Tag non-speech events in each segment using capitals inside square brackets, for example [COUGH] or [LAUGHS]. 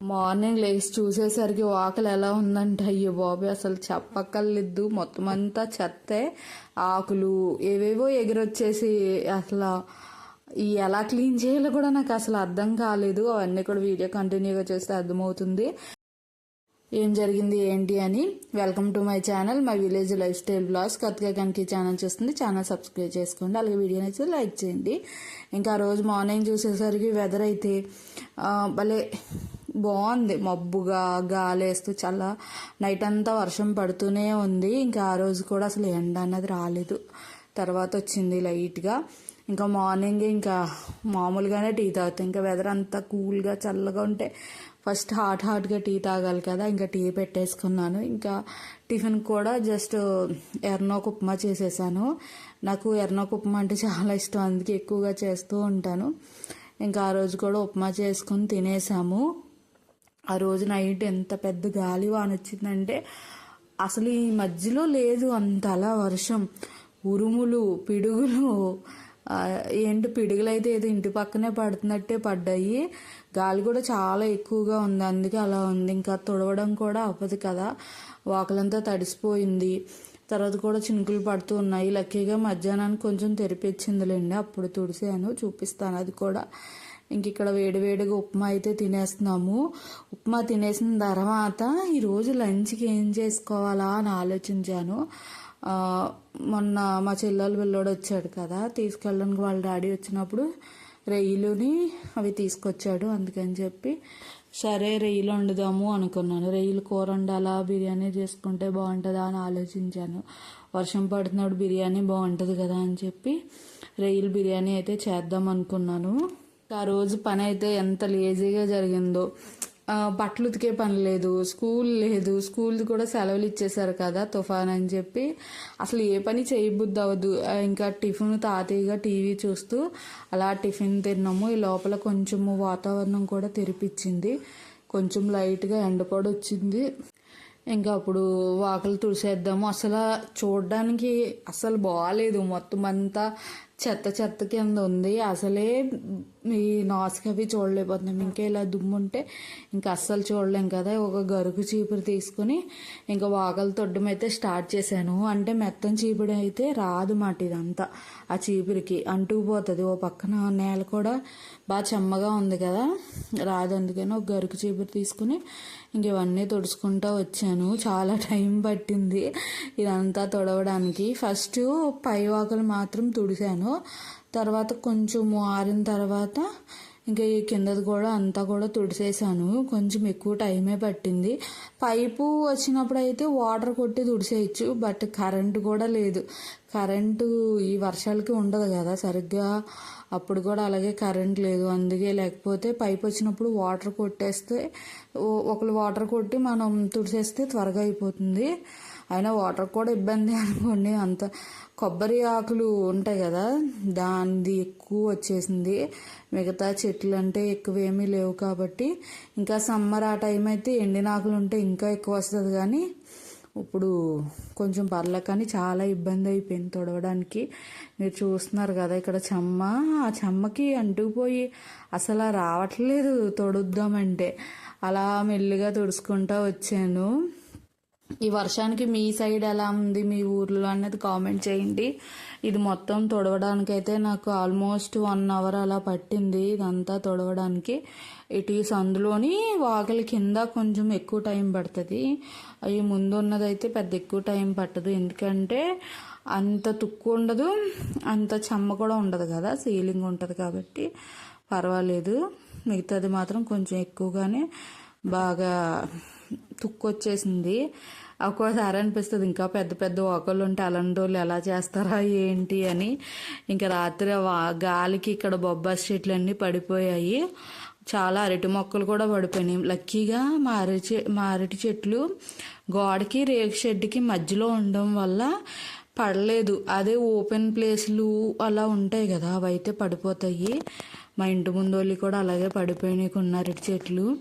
Morning లేచి చూసేసరికి వాకలు ఎలా ఉందంటే అయ్యో బాబు అసలు చెప్పక్కర్లేదు. మొత్తం అంతా చెత్తే ఆకులు ఏవేవో ఎగిరొచ్చేసి అసలు ఈ ఎలా క్లీన్ చేయాలో కూడా నాకు అసలు అర్థం కాలేదు. అవన్నీ కూడా వీడియో కంటిన్యూగా చేస్తే అర్థమవుతుంది. ఏం జరిగింది ఏంటి అని welcome to my channel. My village lifestyle blogs. కొత్తగా కనుక ఛానల్ చూస్తుంది ఛానల్ సబ్స్క్రైబ్ చేసుకోండి. అలాగే వీడియో నచ్చితే లైక్ చేయండి. ఇంకా ఆ రోజు మార్నింగ్ చూసేసరికి వెదర్ అయితే భలే బాగుంది. మబ్బుగా గాలేస్తూ చాలా నైట్ అంతా వర్షం పడుతూనే ఉంది. ఇంకా ఆ రోజు కూడా అసలు ఎండ అన్నది రాలేదు. తర్వాత వచ్చింది లైట్గా. ఇంకా మార్నింగ్ ఇంకా మామూలుగానే టీ తాగుతాం. ఇంకా వెదర్ అంతా కూల్గా చల్లగా ఉంటే ఫస్ట్ హాట్ హాట్గా టీ తాగాలి కదా. ఇంకా టీ పెట్టేసుకున్నాను. ఇంకా టిఫిన్ కూడా జస్ట్ ఎర్నోక ఉప్మా చేసేసాను. నాకు ఎర్నోక ఉప్మా అంటే చాలా ఇష్టం. అందుకే ఎక్కువగా చేస్తూ ఉంటాను. ఇంకా ఆ రోజు కూడా ఉప్మా చేసుకుని తినేసాము. ఆ రోజు నైట్ ఎంత పెద్ద గాలి వాన వచ్చిందంటే అసలు ఈ మధ్యలో లేదు అంత అలా వర్షం. ఉరుములు పిడుగులు ఏంటి పిడుగులు అయితే ఏదో ఇంటి పక్కనే పడుతున్నట్టే పడ్డాయి. గాలి కూడా చాలా ఎక్కువగా ఉంది. అందుకే అలా ఉంది. ఇంకా తుడవడం కూడా అవ్వదు కదా. వాకలంతా తడిసిపోయింది. తర్వాత కూడా చినుకులు పడుతూ ఉన్నాయి. లక్కీగా మధ్యాహ్నానికి కొంచెం తెరిపించిందిలేండి అప్పుడు తుడిసాను చూపిస్తాను. అది కూడా ఇంక ఇక్కడ వేడివేడిగా ఉప్మా అయితే తినేస్తున్నాము. ఉప్మా తినేసిన తర్వాత ఈరోజు లంచ్కి ఏం చేసుకోవాలా అని ఆలోచించాను. మొన్న మా చెల్లెలు పిల్లోడు వచ్చాడు కదా తీసుకెళ్ళడానికి వాళ్ళ డాడీ వచ్చినప్పుడు రొయ్యలుని అవి తీసుకొచ్చాడు అందుకని చెప్పి సరే రొయ్యలు వండుదాము అనుకున్నాను. రొయ్యలు కూర వండాలా? బిర్యానీ చేసుకుంటే బాగుంటుందా అని ఆలోచించాను. వర్షం పడుతున్నాడు బిర్యానీ బాగుంటుంది కదా అని చెప్పి రొయ్యలు బిర్యానీ అయితే చేద్దాం అనుకున్నాను. ఆ రోజు పని అయితే ఎంత లేజీగా జరిగిందో. బట్టలు ఉతికే పని లేదు స్కూల్ లేదు స్కూల్ కూడా సెలవులు ఇచ్చేసారు కదా తుఫాన్ అని చెప్పి. అసలు ఏ పని చేయబుద్ధి అవ్వదు ఇంకా టిఫిన్ తాతయ్యగా టీవీ చూస్తూ అలా టిఫిన్ తిన్నాము. ఈ లోపల కొంచెము వాతావరణం కూడా తెరిపించింది. కొంచెం లైట్గా ఎండ కూడా వచ్చింది ఇంకా అప్పుడు వాకలు తుడిసేద్దాము. అసలు చూడడానికి అసలు బాగాలేదు మొత్తం అంతా చెత్త చెత్త కింద ఉంది. అసలే ఈ నాసుక అవి చూడలేకపోతున్నాం. ఇంకా ఇలా దుమ్ము ఉంటే ఇంకా అస్సలు చూడలేం కదా. ఒక గరుకు చీపురు తీసుకుని ఇంకా వాకలు తొడ్డం అయితే స్టార్ట్ చేశాను. అంటే మెత్తం చీపుడు అయితే రాదు మాట ఇదంతా ఆ చీపురికి. అంటుకుపోతుంది ఓ పక్కన నేల కూడా బాగా చెమ్మగా ఉంది కదా. రాదు అందుకని ఒక గరుకు చీపురు తీసుకుని ఇంక ఇవన్నీ తుడుచుకుంటూ వచ్చాను. చాలా టైం పట్టింది ఇదంతా తుడవడానికి. ఫస్ట్ పై వాకలు మాత్రం తుడిసాను తర్వాత కొంచెం ఆరిన తర్వాత ఇంకా ఈ కిందది కూడా అంతా కూడా తుడిసేసాను. కొంచెం ఎక్కువ టైమే పట్టింది. పైపు వచ్చినప్పుడు అయితే వాటర్ కొట్టి తుడిసేయచ్చు బట్ కరెంటు కూడా లేదు. కరెంటు ఈ వర్షాలకి ఉండదు కదా సరిగ్గా. అప్పుడు కూడా అలాగే కరెంట్ లేదు. అందుకే లేకపోతే పైప్ వచ్చినప్పుడు వాటర్ కొట్టేస్తే ఒకళ్ళు వాటర్ కొట్టి మనం తుడిసేస్తే త్వరగా అయిపోతుంది. అయినా వాటర్ కూడా ఇబ్బంది అనుకోండి. అంత కొబ్బరి ఆకులు ఉంటాయి కదా దానిది ఎక్కువ వచ్చేసింది. మిగతా చెట్లు అంటే ఎక్కువ ఏమీ లేవు కాబట్టి. ఇంకా సమ్మర్ ఆ టైం అయితే ఎండిన ఆకులు ఉంటే ఇంకా ఎక్కువ వస్తుంది కానీ ఇప్పుడు కొంచెం పర్లే కానీ చాలా ఇబ్బంది అయిపోయింది తొడవడానికి. మీరు చూస్తున్నారు కదా ఇక్కడ చెమ్మ. ఆ చెమ్మకి అంటుకుపోయి అసలు రావట్లేదు తొడుద్దామంటే. అలా మెల్లిగా తుడుచుకుంటా వచ్చాను. ఈ వర్షానికి మీ సైడ్ ఎలా ఉంది? మీ ఊర్లో అన్నది కామెంట్ చేయండి. ఇది మొత్తం తొడవడానికి అయితే నాకు ఆల్మోస్ట్ వన్ అవర్ అలా పట్టింది ఇదంతా తొడవడానికి. ఇటు సందులోని వాకిలి కింద కొంచెం ఎక్కువ టైం పడుతుంది. అవి ముందు ఉన్నదైతే పెద్ద ఎక్కువ టైం పట్టదు. ఎందుకంటే అంత తుక్కు ఉండదు అంత చెమ్మ కూడా ఉండదు కదా సీలింగ్ ఉంటుంది కాబట్టి. పర్వాలేదు మిగతాది మాత్రం కొంచెం ఎక్కువగానే బాగా తుక్కు వచ్చేసింది ఒక్కోసారి అనిపిస్తుంది ఇంకా పెద్ద పెద్ద ఒకళ్ళు ఉంటే అలాంటి వాళ్ళు ఎలా చేస్తారా ఏంటి అని. ఇంకా రాత్రి వా- గాలికి ఇక్కడ బొబ్బాస్ చెట్లు అన్నీ పడిపోయాయి. చాలా అరటి మొక్కలు కూడా పడిపోయినాయి. లక్కీగా మా అరటి మా అరటి చెట్లు గోడకి రేకు షెడ్కి మధ్యలో ఉండడం వల్ల పడలేదు. అదే ఓపెన్ ప్లేస్లు అలా ఉంటాయి కదా అవి అయితే పడిపోతాయి. మా ఇంటి ముందు వాళ్ళు కూడా అలాగే పడిపోయినాయి కొన్ని అరటి చెట్లు.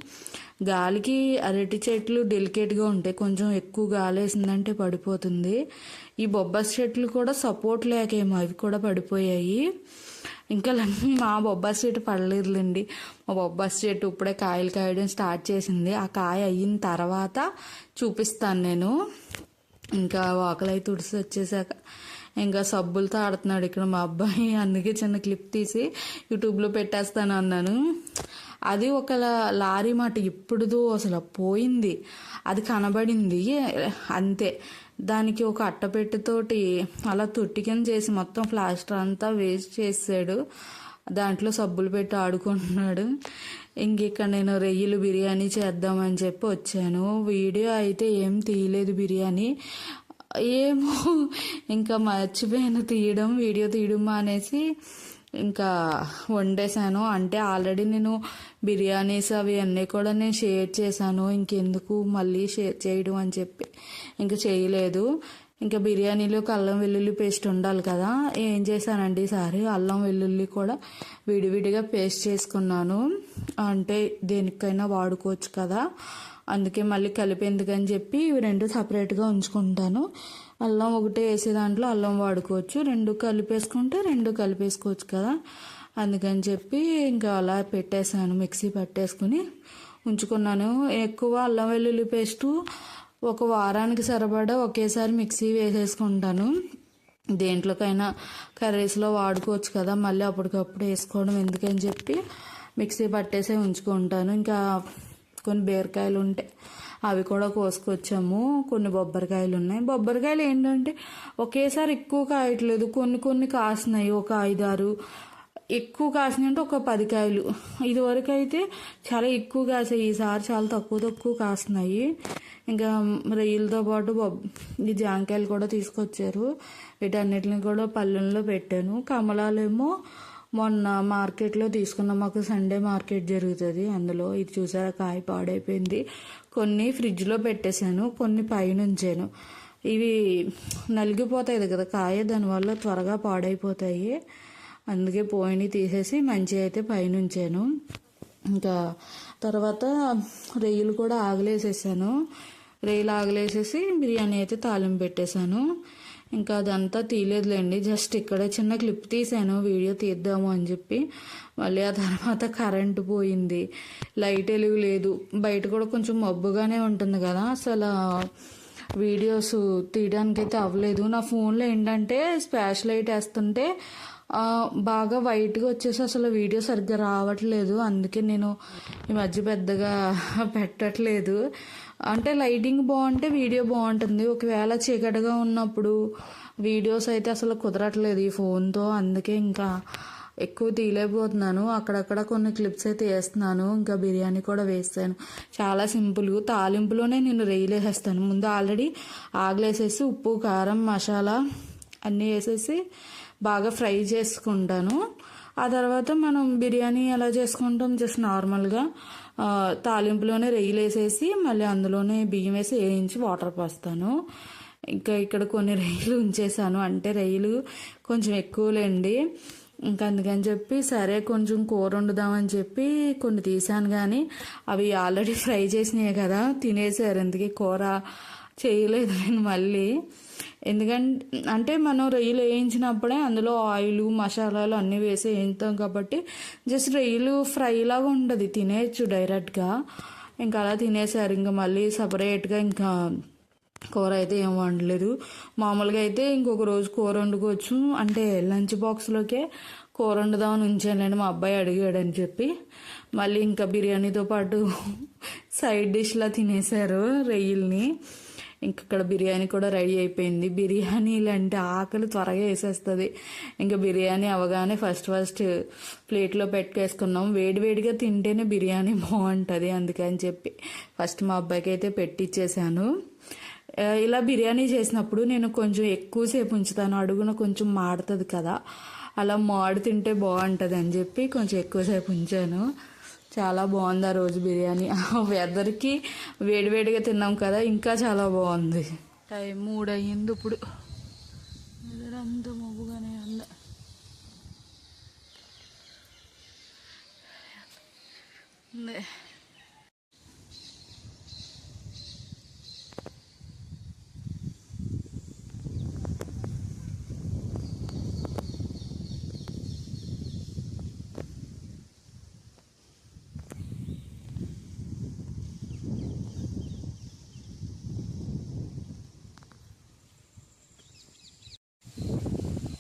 గాలికి అరటి చెట్లు డెలికేట్గా ఉంటాయి కొంచెం ఎక్కువ గాలి వేసిందంటే పడిపోతుంది. ఈ బొబ్బాస్ చెట్లు కూడా సపోర్ట్ లేకేమో అవి కూడా పడిపోయాయి. ఇంకా మా బొబ్బాస్ చెట్టు పడలేదులేండి. మా బొబ్బాస్ చెట్టు ఇప్పుడే కాయలు కాయడం స్టార్ట్ చేసింది. ఆ కాయ అయిన తర్వాత చూపిస్తాను నేను. ఇంకా వాకలు తుడిసి వచ్చేసాక ఇంకా సబ్బులతో ఆడుతున్నాడు ఇక్కడ మా అబ్బాయి. అందుకే చిన్న క్లిప్ తీసి యూట్యూబ్లో పెట్టేస్తాను అన్నాను. అది ఒక లారీ మాట ఇప్పుడుదో అసలు పోయింది. అది కనబడింది. అంతే. దానికి ఒక అట్టపెట్టెతోటి అలా తొట్టికని చేసి మొత్తం ప్లాస్టర్ అంతా వేస్ట్ చేసాడు దాంట్లో సబ్బులు పెట్టి ఆడుకుంటున్నాడు. ఇంక ఇక్కడ నేను రొయ్యలు బిర్యానీ చేద్దామని చెప్పి వచ్చాను. వీడియో అయితే ఏం తీయలేదు బిర్యానీ. ఏమో ఇంకా మర్చిపోయాను తీయడం వీడియో తీయడం అనేసి ఇంకా వండేసాను అంటే ఆల్రెడీ నేను బిర్యానీస్ అవి అన్నీ కూడా నేను షేర్ చేశాను. ఇంకెందుకు మళ్ళీ షేర్ చేయడం అని చెప్పి. ఇంకా చేయలేదు. ఇంకా బిర్యానీలో అల్లం వెల్లుల్లి పేస్ట్ ఉండాలి కదా. ఏం చేశానండి ఈసారి? అల్లం వెల్లుల్లి కూడా విడివిడిగా పేస్ట్ చేసుకున్నాను. అంటే దేనికైనా వాడుకోవచ్చు కదా. అందుకే మళ్ళీ కలిపేందుకని చెప్పి ఇవి రెండు సపరేట్గా ఉంచుకుంటాను. అల్లం ఒకటే వేసే దాంట్లో అల్లం వాడుకోవచ్చు. రెండు కలిపేసుకుంటే రెండు కలిపేసుకోవచ్చు కదా. అందుకని చెప్పి ఇంకా అలా పెట్టేశాను మిక్సీ పట్టేసుకుని ఉంచుకున్నాను. ఎక్కువ అల్లం వెల్లుల్లి పేస్టు ఒక వారానికి సరిపడా ఒకేసారి మిక్సీ వేసేసుకుంటాను. దేంట్లోకైనా కర్రీస్లో వాడుకోవచ్చు కదా మళ్ళీ అప్పటికప్పుడు వేసుకోవడం ఎందుకని చెప్పి మిక్సీ పట్టేసే ఉంచుకుంటాను. ఇంకా కొన్ని బీరకాయలు ఉంటాయి అవి కూడా కోసుకొచ్చాము. కొన్ని బొబ్బరికాయలు ఉన్నాయి. బొబ్బరికాయలు ఏంటంటే ఒకేసారి ఎక్కువ కాయట్లేదు. కొన్ని కొన్ని కాసినాయి. ఒక ఐదారు. ఎక్కువ కాసినాయి అంటే ఒక పది కాయలు. ఇదివరకు అయితే చాలా ఎక్కువ కాసాయి. ఈసారి చాలా తక్కువ తక్కువ కాస్తున్నాయి ఇంకా రొయ్యలతో పాటు బొబ్ ఈ జాంకాయలు కూడా తీసుకొచ్చారు. వీటన్నిటిని కూడా పల్లెల్లో పెట్టాను. కమలాలేమో మొన్న మార్కెట్లో తీసుకున్న మాకు సండే మార్కెట్ జరుగుతుంది. అందులో ఇది చూసారా కాయ పాడైపోయింది. కొన్ని ఫ్రిడ్జ్లో పెట్టేశాను కొన్ని పైన ఉంచాను ఇవి నలిగిపోతాయి కదా కాయ దానివల్ల త్వరగా పాడైపోతాయి. అందుకే పోయిని తీసేసి మంచి అయితే పైన ఉంచాను ఇంకా తర్వాత రొయ్యలు కూడా ఆగలేసేసాను. రొయ్యలు ఆగలేసేసి బిర్యానీ అయితే తాలింపు పెట్టేశాను. ఇంకా అదంతా తీయలేదులేండి జస్ట్ ఇక్కడ చిన్న క్లిప్ తీసాను. వీడియో తీద్దాము అని చెప్పి. మళ్ళీ ఆ తర్వాత కరెంటు పోయింది. లైట్ వెలుగు లేదు. బయట కూడా కొంచెం మబ్బుగానే ఉంటుంది కదా. అసలు వీడియోస్ తీయడానికి అయితే అవ్వలేదు. నా ఫోన్లో ఏంటంటే స్పాష్ లైట్ వేస్తుంటే బాగా వైట్గా వచ్చేసి అసలు వీడియో సరిగ్గా రావట్లేదు. అందుకే నేను ఈ మధ్య పెద్దగా [LAUGHS] పెట్టట్లేదు. అంటే లైటింగ్ బాగుంటే వీడియో బాగుంటుంది. ఒకవేళ చీకటిగా ఉన్నప్పుడు వీడియోస్ అయితే అసలు కుదరట్లేదు ఈ ఫోన్తో. అందుకే ఇంకా ఎక్కువ తీయలేకపోతున్నాను. అక్కడక్కడ కొన్ని క్లిప్స్ అయితే వేస్తున్నాను. ఇంకా బిర్యానీ కూడా వేస్తాను. చాలా సింపుల్. తాలింపులోనే నేను రొయ్యలు వేసేస్తాను. ముందు ఆల్రెడీ ఆగలేసేసి ఉప్పు కారం మసాలా అన్నీ వేసేసి బాగా ఫ్రై చేసుకుంటాను. ఆ తర్వాత మనం బిర్యానీ ఎలా చేసుకుంటాం? జస్ట్ నార్మల్గా తాలింపులోనే రొయ్యలు వేసేసి మళ్ళీ అందులోనే బియ్యం వేసి వేయించి వాటర్ పోస్తాను. ఇంకా ఇక్కడ కొన్ని రొయ్యలు ఉంచేసాను. అంటే రొయ్యలు కొంచెం ఎక్కువలేండి. ఇంకా అందుకని చెప్పి సరే కొంచెం కూర వండుదామని చెప్పి కొన్ని తీసాను కానీ అవి ఆల్రెడీ ఫ్రై చేసినాయి కదా తినేసారు. అందుకే కూర చేయలేదు నేను మళ్ళీ. ఎందుకంటే అంటే మనం రొయ్యలు వేయించినప్పుడే అందులో ఆయిల్ మసాలాలు అన్నీ వేసి వేయించాం కాబట్టి జస్ట్ రొయ్యలు ఫ్రై లాగా ఉండదు తినేయచ్చు డైరెక్ట్గా. ఇంకా అలా తినేసారు ఇంకా మళ్ళీ సపరేట్గా ఇంకా కూర అయితే ఏం వండలేదు. మామూలుగా అయితే ఇంకొక రోజు కూర వండుకోవచ్చు. అంటే లంచ్ బాక్స్లోకే కూర వండుదామని ఉంచానండి మా అబ్బాయి అడిగాడని చెప్పి. మళ్ళీ ఇంకా బిర్యానీతో పాటు [LAUGHS] సైడ్ డిష్లా తినేశారు రొయ్యల్ని. ఇంక ఇక్కడ బిర్యానీ కూడా రెడీ అయిపోయింది. బిర్యానీలు అంటే ఆకలి త్వరగా వేసేస్తుంది. ఇంకా బిర్యానీ అవగానే ఫస్ట్ ఫస్ట్ ప్లేట్లో పెట్టుకేసుకున్నాం వేడివేడిగా తింటేనే బిర్యానీ బాగుంటుంది అందుకని చెప్పి ఫస్ట్ మా అబ్బాయికి అయితే పెట్టిచ్చేసాను. ఇలా బిర్యానీ చేసినప్పుడు నేను కొంచెం ఎక్కువసేపు ఉంచుతాను. అడుగున కొంచెం మాడుతుంది కదా. అలా మాడు తింటే బాగుంటుంది అని చెప్పి కొంచెం ఎక్కువసేపు ఉంచాను. చాలా బాగుంది ఆ రోజు బిర్యానీ. [LAUGHS] వెదర్కి వేడివేడిగా తిన్నాం కదా ఇంకా చాలా బాగుంది. టైం మూడు అయ్యింది ఇప్పుడు. వెదర్ అంత మబ్బుగానే ఉంది. ఉంది.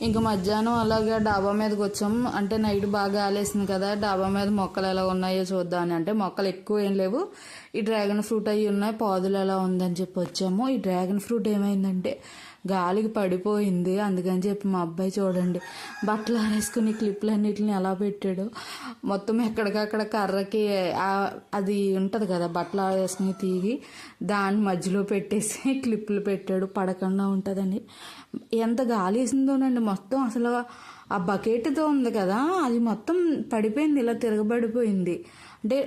ఇంకా మధ్యాహ్నం అలాగే డాబా మీదకి వచ్చాం. అంటే నైట్ బాగా ఆలేసింది కదా డాబా మీద మొక్కలు ఎలా ఉన్నాయో చూద్దామని. అంటే మొక్కలు ఎక్కువ ఏం లేవు. ఈ డ్రాగన్ ఫ్రూట్ అవి ఉన్నాయి పాదులు ఎలా ఉందని చెప్పి వచ్చాము. ఈ డ్రాగన్ ఫ్రూట్ ఏమైందంటే గాలికి పడిపోయింది. అందుకని చెప్పి మా అబ్బాయి చూడండి. బట్టలు ఆరేసుకుని క్లిప్లన్నిటిని ఎలా పెట్టాడు. మొత్తం ఎక్కడికక్కడ కర్రకి అది ఉంటుంది కదా బట్టలు ఆరేసుకుని తీగి దాని మధ్యలో పెట్టేసి [LAUGHS] క్లిప్లు పెట్టాడు. పడకుండా ఉంటుందని. ఎంత గాలి వేసిందోనండి. మొత్తం అసలు ఆ బకెట్తో ఉంది కదా అది మొత్తం పడిపోయింది ఇలా తిరగబడిపోయింది. అంటే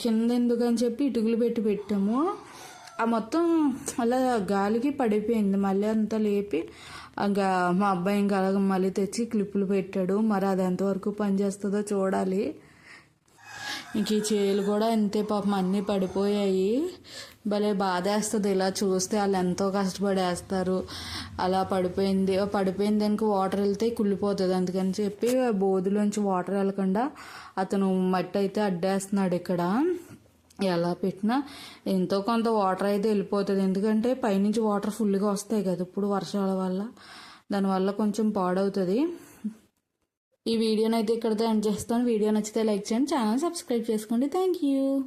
కింద ఎందుకని చెప్పి ఇటుకలు పెట్టి పెట్టాము. ఆ మొత్తం అలా గాలికి పడిపోయింది. మళ్ళీ అంతా లేపి ఇంకా మా అబ్బాయి ఇంకా అలాగ మళ్ళీ తెచ్చి క్లిప్పులు పెట్టాడు. మరి అది ఎంతవరకు పనిచేస్తుందో చూడాలి. ఇంక ఈ చేలు కూడా ఇంతే పాపం అన్నీ పడిపోయాయి. భలే బాధేస్తుంది ఇలా చూస్తే. వాళ్ళు ఎంతో కష్టపడి వేస్తారు అలా పడిపోయింది. పడిపోయిన దానికి వాటర్ వెళ్తే కుళ్ళిపోతుంది. అందుకని చెప్పి బోధిలోంచి బోధులోంచి వాటర్ వెళ్ళకుండా అతను మట్టి అయితే అడ్డేస్తున్నాడు ఇక్కడ. ఎలా పెట్టినా ఎంతో కొంత వాటర్ అయితే వెళ్ళిపోతుంది. ఎందుకంటే పైనుంచి వాటర్ ఫుల్గా వస్తాయి కదా ఇప్పుడు వర్షాల వల్ల. దానివల్ల కొంచెం పాడవుతుంది. ఈ వీడియోని అయితే ఇక్కడితో ఎండ్ చేస్తాను. వీడియో నచ్చితే లైక్ చేయండి ఛానల్ సబ్స్క్రైబ్ చేసుకోండి. Thank you